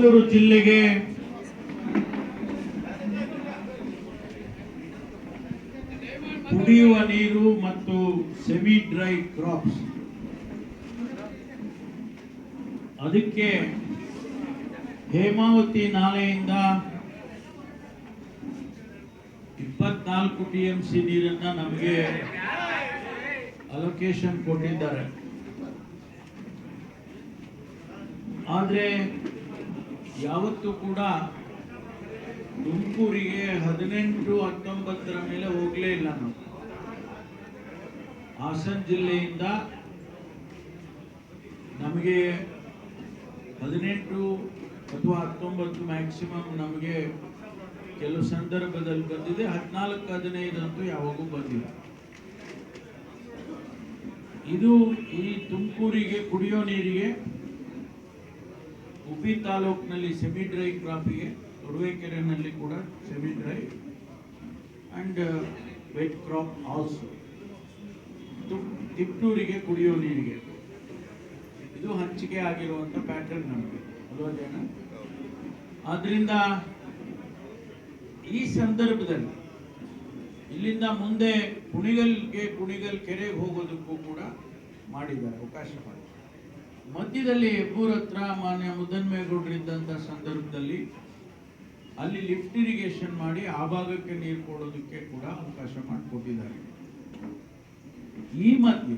ತುಮಕೂರು ಜಿಲ್ಲೆಗೆ ಕುಡಿಯುವ ನೀರು ಮತ್ತು ಸೆಮಿ ಡ್ರೈ ಕ್ರಾಪ್ಸ್ ಅದಕ್ಕೆ ಹೇಮಾವತಿ ನಾಲೆಯಿಂದ ಇಪ್ಪತ್ನಾಲ್ಕು ಟಿ ಎಂ ಸಿ ನೀರನ್ನ ನಮಗೆ ಅಲೋಕೇಶನ್ ಕೊಟ್ಟಿದ್ದಾರೆ. ಆದರೆ ಯಾವತ್ತೂ ಕೂಡ ತುಮಕೂರಿಗೆ ಹದಿನೆಂಟು ಹತ್ತೊಂಬತ್ತರ ಮೇಲೆ ಹೋಗಲೇ ಇಲ್ಲ ನಾವು. ಹಾಸನ ಜಿಲ್ಲೆಯಿಂದ ನಮಗೆ ಹದಿನೆಂಟು ಅಥವಾ ಹತ್ತೊಂಬತ್ತು ಮ್ಯಾಕ್ಸಿಮಮ್ ನಮಗೆ ಕೆಲವು ಸಂದರ್ಭದಲ್ಲಿ ಬಂದಿದೆ. ಹದಿನಾಲ್ಕು ಹದಿನೈದಂತೂ ಯಾವಾಗೂ ಬಂದಿಲ್ಲ. ಇದು ಈ ತುಮಕೂರಿಗೆ ಕುಡಿಯೋ ನೀರಿಗೆ ಉಪಿ ತಾಲೂಕಿನಲ್ಲಿ ಸೆಮಿ ಡ್ರೈ ಕ್ರಾಪಿಗೆ ತುರುವೇಕೆರೆನಲ್ಲಿ ಕೂಡ semi dry and wet crop also ತಿಪ್ಟೂರಿಗೆ ಕುಡಿಯೋ ನೀರಿಗೆ. ಇದು ಹಂಚಿಕೆ ಆಗಿರುವಂಥ ಪ್ಯಾಟರ್ನ್ ನಮಗೆ. ಅಲ್ವದೇನ ಆದ್ದರಿಂದ ಈ ಸಂದರ್ಭದಲ್ಲಿ ಇಲ್ಲಿಂದ ಮುಂದೆ ಕುಣಿಗಲ್ಗೆ ಕುಣಿಗಲ್ ಕೆರೆಗೆ ಹೋಗೋದಕ್ಕೂ ಕೂಡ ಮಾಡಿದ್ದಾರೆ, ಅವಕಾಶ ಮಾಡಿ ಮಧ್ಯದಲ್ಲಿ ಹೆಬ್ಬೂರ್ ಹತ್ರ ಮಾನ್ಯ ಮುದ್ದನ್ಮೇಗೌಡರಿದ್ದಂಥ ಸಂದರ್ಭದಲ್ಲಿ ಅಲ್ಲಿ ಲಿಫ್ಟ್ ಇರಿಗೇಷನ್ ಮಾಡಿ ಆ ಭಾಗಕ್ಕೆ ನೀರು ಕೊಡೋದಕ್ಕೆ ಕೂಡ ಅವಕಾಶ ಮಾಡಿಕೊಟ್ಟಿದ್ದಾರೆ. ಈ ಮಧ್ಯೆ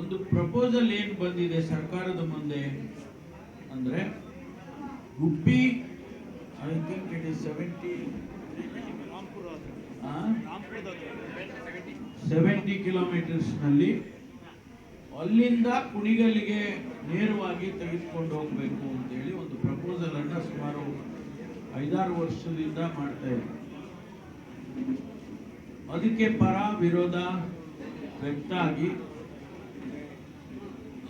ಒಂದು ಪ್ರಪೋಸಲ್ ಏನು ಬಂದಿದೆ ಸರ್ಕಾರದ ಮುಂದೆ ಅಂದ್ರೆ Gubbi I think it is seventy seventy ಕಿಲೋಮೀಟರ್ಸ್ನಲ್ಲಿ ಅಲ್ಲಿಂದ ಕುಣಿಗಲ್ಲಿಗೆ ನೇರವಾಗಿ ತೆಗೆದುಕೊಂಡು ಹೋಗಬೇಕು ಅಂತೇಳಿ ಒಂದು ಪ್ರಪೋಸಲ್ ಅನ್ನ ಸುಮಾರು ಐದಾರು ವರ್ಷದಿಂದ ಮಾಡ್ತಾ ಇದೆ ಅದಕ್ಕೆ ಪರ ವಿರೋಧ ವ್ಯಕ್ತ ಆಗಿ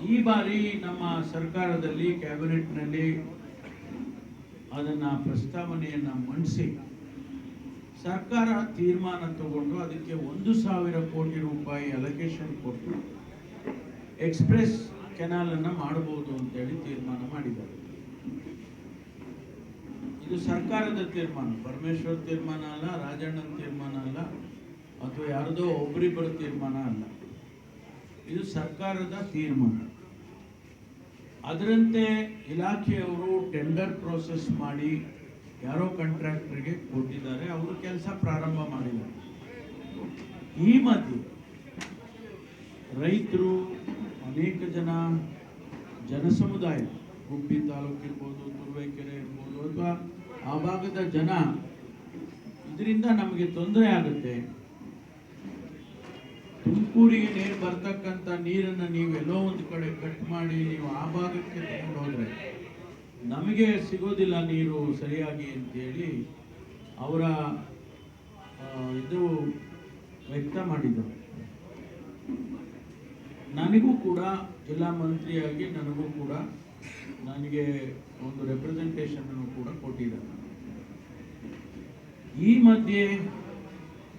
ಈ ಬಾರಿ ನಮ್ಮ ಸರ್ಕಾರದಲ್ಲಿ ಕ್ಯಾಬಿನೆಟ್ನಲ್ಲಿ ಅದನ್ನ ಪ್ರಸ್ತಾವನೆಯನ್ನ ಮಂಡಿಸಿ ಸರ್ಕಾರ ತೀರ್ಮಾನ ತಗೊಂಡು ಅದಕ್ಕೆ ಒಂದು ಸಾವಿರ ಕೋಟಿ ರೂಪಾಯಿ ಅಲೊಕೇಶನ್ ಕೊಟ್ಟು ಎಕ್ಸ್ಪ್ರೆಸ್ ಕೆನಾಲನ್ನು ಮಾಡಬಹುದು ಅಂತೇಳಿ ತೀರ್ಮಾನ ಮಾಡಿದ್ದಾರೆ. ಇದು ಸರ್ಕಾರದ ತೀರ್ಮಾನ, ಪರಮೇಶ್ವರ್ ತೀರ್ಮಾನ ಅಲ್ಲ, ರಾಜಣ್ಣನ ತೀರ್ಮಾನ ಅಲ್ಲ, ಅಥವಾ ಯಾರದೋ ಒಬ್ಬರಿಬ್ಬರ ತೀರ್ಮಾನ ಅಲ್ಲ. ಇದು ಸರ್ಕಾರದ ತೀರ್ಮಾನ. ಅದರಂತೆ ಇಲಾಖೆಯವರು ಟೆಂಡರ್ ಪ್ರೋಸೆಸ್ ಮಾಡಿ ಯಾರೋ ಕಾಂಟ್ರಾಕ್ಟರ್ಗೆ ಕೊಟ್ಟಿದ್ದಾರೆ, ಅವರು ಕೆಲಸ ಪ್ರಾರಂಭ ಮಾಡಿದ್ದಾರೆ. ಈ ಮಧ್ಯೆ ರೈತರು ಅನೇಕ ಜನ ಜನಸಮುದಾಯ, ಗುಬ್ಬಿ ತಾಲೂಕು ಇರ್ಬೋದು, ತುರುವೇಕೆರೆ ಇರ್ಬೋದು, ಅಥವಾ ಆ ಭಾಗದ ಜನ ಇದರಿಂದ ನಮಗೆ ತೊಂದರೆ ಆಗುತ್ತೆ. ತುಮಕೂರಿಗೆ ನೀರು ಬರ್ತಕ್ಕಂಥ ನೀರನ್ನು ನೀವು ಎಲ್ಲೋ ಒಂದು ಕಡೆ ಕಟ್ ಮಾಡಿ ನೀವು ಆ ಭಾಗಕ್ಕೆ ತಗೊಂಡು ನಮಗೆ ಸಿಗೋದಿಲ್ಲ ನೀರು ಸರಿಯಾಗಿ ಅಂತೇಳಿ ಅವರ ಇದು ವ್ಯಕ್ತ ಮಾಡಿದರು. ನನಗೂ ಕೂಡ ಜಿಲ್ಲಾ ಮಂತ್ರಿಯಾಗಿ ನನಗೂ ಕೂಡ ನನಗೆ ಒಂದು ರೆಪ್ರೆಸೆಂಟೇಷನ್ ಕೂಡ ಕೊಟ್ಟಿದ್ದಾರೆ. ಈ ಮಧ್ಯೆ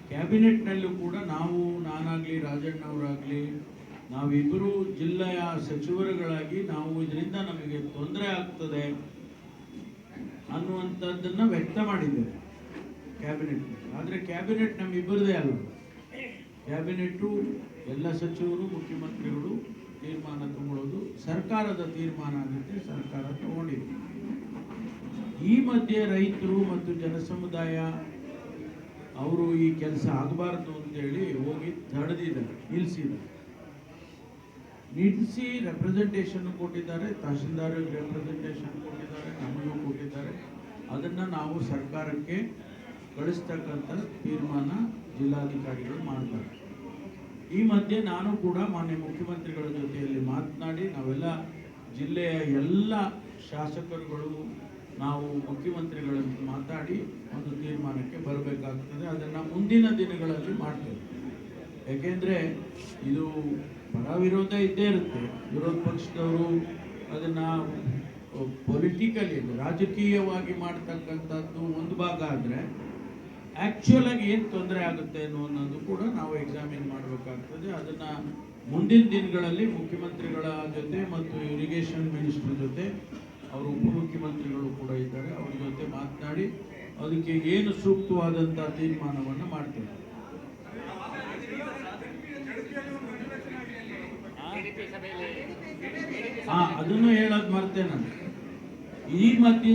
ಕ್ಯಾಬಿನೆಟ್ನಲ್ಲೂ ಕೂಡ ನಾವು, ನಾನಾಗಲಿ, ರಾಜಣ್ಣವರಾಗಲಿ ನಾವಿಬ್ಬರು ಜಿಲ್ಲೆಯ ಸಚಿವರುಗಳಾಗಿ ನಾವು ಇದರಿಂದ ನಮಗೆ ತೊಂದರೆ ಆಗ್ತದೆ ಅನ್ನುವಂಥದ್ದನ್ನು ವ್ಯಕ್ತ ಮಾಡಿದ್ದೇವೆ ಕ್ಯಾಬಿನೆಟ್ ಆದರೆ ಕ್ಯಾಬಿನೆಟ್ ನಮ್ಮಿಬ್ಬರದೇ ಅಲ್ಲ. ಕ್ಯಾಬಿನೆಟ್ಟು ಎಲ್ಲ ಸಚಿವರು, ಮುಖ್ಯಮಂತ್ರಿಗಳು ತೀರ್ಮಾನ ತಗೊಳ್ಳೋದು ಸರ್ಕಾರದ ತೀರ್ಮಾನ ಆಗುತ್ತೆ ಸರ್ಕಾರ ತಗೊಂಡಿದೆ. ಈ ಮಧ್ಯೆ ರೈತರು ಮತ್ತು ಜನಸಮುದಾಯ ಅವರು ಈ ಕೆಲಸ ಆಗಬಾರ್ದು ಅಂತೇಳಿ ಹೋಗಿ ತಡೆದಿದ್ದಾರೆ ನಿಲ್ಲಿಸಿದ್ದಾರೆ ನಿಲ್ಲಿಸಿ ರೆಪ್ರೆಸೆಂಟೇಷನ್ ಕೊಟ್ಟಿದ್ದಾರೆ ತಹಸೀಲ್ದಾರ್ ರೆಪ್ರೆಸೆಂಟೇಷನ್ ಕೊಟ್ಟಿದ್ದಾರೆ, ನಮಗೂ ಕೊಟ್ಟಿದ್ದಾರೆ. ಅದನ್ನು ನಾವು ಸರ್ಕಾರಕ್ಕೆ ಕಳಿಸ್ತಕ್ಕಂಥ ತೀರ್ಮಾನ ಜಿಲ್ಲಾಧಿಕಾರಿಗಳು ಮಾಡ್ತಾರೆ. ಈ ಮಧ್ಯೆ ನಾನು ಕೂಡ ಮಾನ್ಯ ಮುಖ್ಯಮಂತ್ರಿಗಳ ಜೊತೆಯಲ್ಲಿ ಮಾತನಾಡಿ ನಾವೆಲ್ಲ ಜಿಲ್ಲೆಯ ಎಲ್ಲ ಶಾಸಕರುಗಳು, ನಾವು ಮುಖ್ಯಮಂತ್ರಿಗಳನ್ನು ಮಾತಾಡಿ ಒಂದು ತೀರ್ಮಾನಕ್ಕೆ ಬರಬೇಕಾಗ್ತದೆ. ಅದನ್ನು ಮುಂದಿನ ದಿನಗಳಲ್ಲಿ ಮಾಡ್ತೇವೆ. ಯಾಕೆಂದರೆ ಇದು ಬಡ ವಿರೋಧ ಇದ್ದೇ ಇರುತ್ತೆ. ವಿರೋಧ ಪಕ್ಷದವರು ಅದನ್ನು ಪೊಲಿಟಿಕಲಿ ರಾಜಕೀಯವಾಗಿ ಮಾಡ್ತಕ್ಕಂಥದ್ದು ಒಂದು ಭಾಗ ಆದರೆ ಆ್ಯಕ್ಚುಯಲ್ ಆಗಿ ಏನು ತೊಂದರೆ ಆಗುತ್ತೆ ಅನ್ನೋ ಅನ್ನೋದು ಕೂಡ ನಾವು ಎಕ್ಸಾಮಿನ್ ಮಾಡಬೇಕಾಗ್ತದೆ. ಅದನ್ನ ಮುಂದಿನ ದಿನಗಳಲ್ಲಿ ಮುಖ್ಯಮಂತ್ರಿಗಳ ಜೊತೆ ಮತ್ತು ಇರಿಗೇಷನ್ ಮಿನಿಸ್ಟರ್ ಜೊತೆ ಅವರು ಉಪಮುಖ್ಯಮಂತ್ರಿಗಳು ಕೂಡ ಇದ್ದಾರೆ. ಅವ್ರ ಜೊತೆ ಮಾತನಾಡಿ ಅದಕ್ಕೆ ಏನು ಸೂಕ್ತವಾದಂಥ ತೀರ್ಮಾನವನ್ನು ಮಾಡ್ತೇವೆ. ಹಾಂ ಅದನ್ನು ಹೇಳೋದು ಮಾಡ್ತೇನೆ ನಾನು. ಈ ಮಧ್ಯೆ